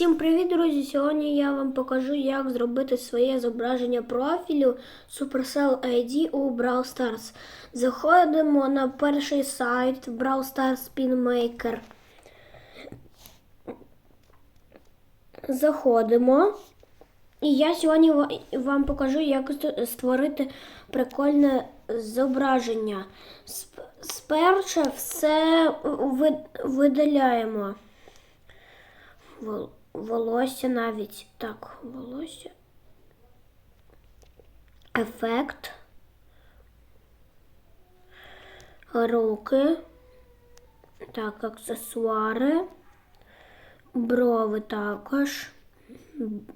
Всім привіт, друзі! Сьогодні я вам покажу, як зробити своє зображення профілю Supercell ID у Brawl Stars. Заходимо на перший сайт Brawl Stars Pinmaker. Заходимо. І я сьогодні вам покажу, як створити прикольне зображення. Сп- Спершу все ви- видаляємо. Волосся навіть. Так, волосся. Ефект. Руки. Так, аксесуари. Брови також.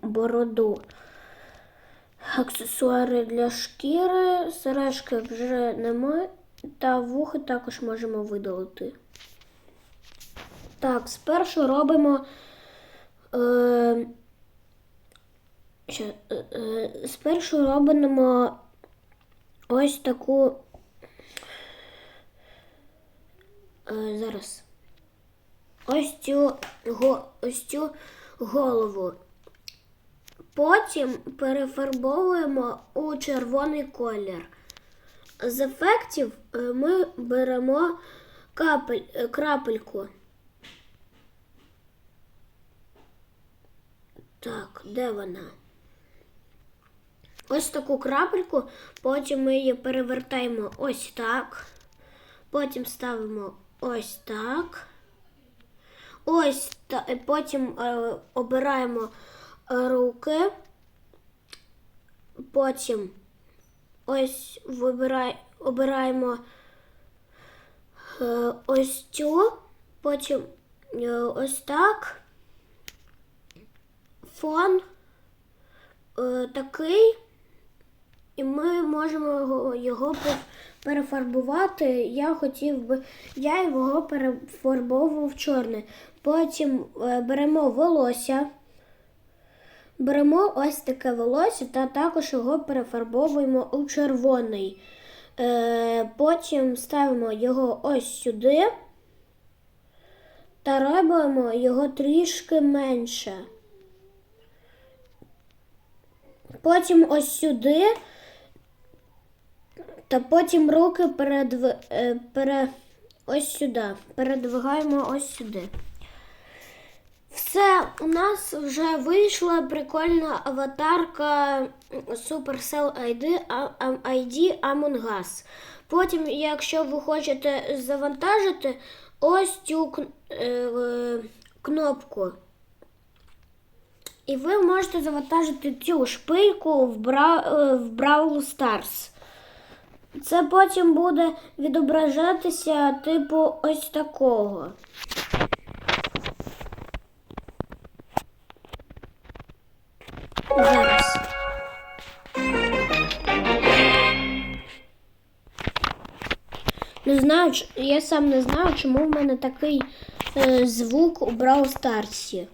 Бороду. Аксесуари для шкіри, сережки вже немає. Та вухи також можемо видалити. Так, спершу робимо. Е, ще, е, е, спершу робимо ось таку. Е, зараз. Ось цю, го, ось цю голову. Потім перефарбовуємо у червоний колір. З ефектів е, ми беремо капель, крапельку. Так, де вона? Ось таку крапельку, потім ми її перевертаємо ось так. Потім ставимо ось так. Ось та, потім е, обираємо е, руки. Потім ось вибирай, обираємо е, ось цю, потім е, ось так. Фон е, такий, і ми можемо його, перефарбувати. Я хотів би, я його перефарбовував в чорне. Потім е, беремо волосся. Беремо ось таке волосся та також його перефарбовуємо у червоний. Е, потім ставимо його ось сюди та робимо його трішки менше. Потім ось сюди, та потім руки передв... е, пере... ось сюди. Передвигаємо ось сюди. Все, у нас вже вийшла прикольна аватарка Supercell ID, ID Among Us. Потім, якщо ви хочете завантажити ось цю е, кнопку. І ви можете завантажити цю шпильку в, Бра... е, в Brawl Stars. Це потім буде відображатися типу ось такого. Зараз. Не знаю, я сам не знаю, чому в мене такий е, звук у Brawl Старсі.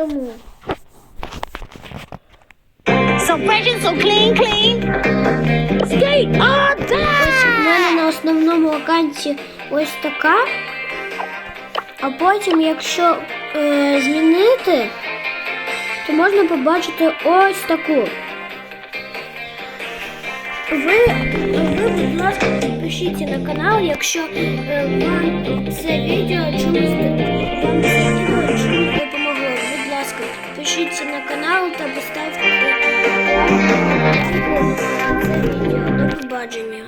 Чому? So fresh and so clean, clean. Skate all Ось в мене на основному аккаунті ось така. А потім, якщо е, змінити, то можна побачити ось таку. Ви, ви будь ласка, підпишіться на канал, якщо е, вам це відео підпишіться на канал та поставте лайк. До побачення.